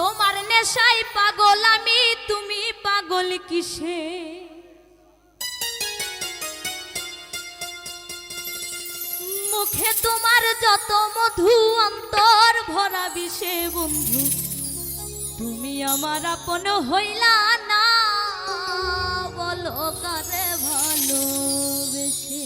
তোমার নেশায় পাগল আমি, তুমি পাগল কিসে? মুখে তোমার যত মধু, অন্তর ভরা বিষে বন্ধু, তুমি আমার আপন হইলা না, বলো কারে ভালোবেসে?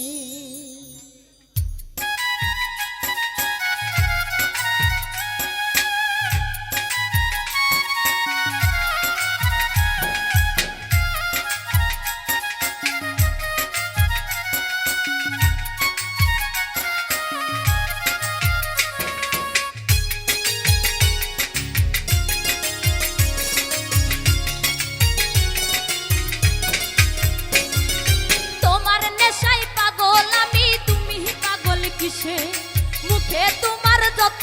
কিসে? মুখে তোমার যত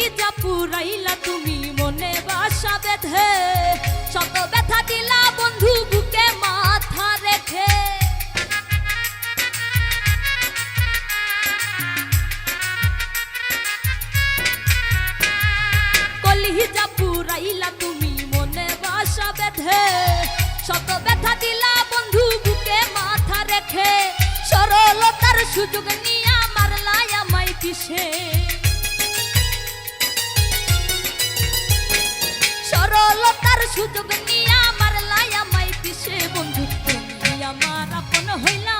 কলিজা পুরাইলা তুমি মনে বাসা বেঁধে। শত ব্যথা দিলা বন্ধু বুকে মাথা রেখে। কলিজা পুরাইলা তুমি মনে বাসা বেঁধে। শত ব্যথা দিলা বন্ধু বুকে মাথা রেখে। সরলতার সুযোগ নিয়া মারলাই আমায় পিছে সুযোগ নিয়ে আমার লায়া মাই পিছে বন্ধু। তুমি আমার আপন হইলা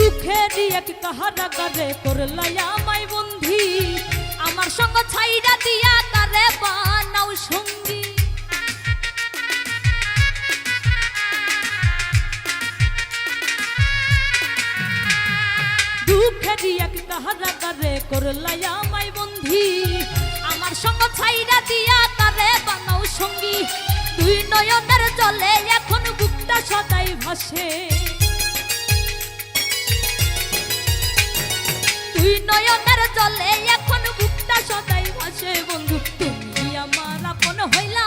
দুঃখের এক কাহারা করে করলাই আমায় বন্ধি? আমার সঙ্গ ছাইরা দিয়া তারে বানাও সঙ্গী? দুঃখের এক কাহারা করে করলাই আমায় বন্ধি? আমার সঙ্গ ছাইরা দিয়া তারে বানাও সঙ্গী? দুই নয়নের জলে এখন বুকটা সদাই ভাসে। তুই নয়নের জলে এখন বুকটা সদাই ভাসে বন্ধু। তুমি আমার আপন হইলা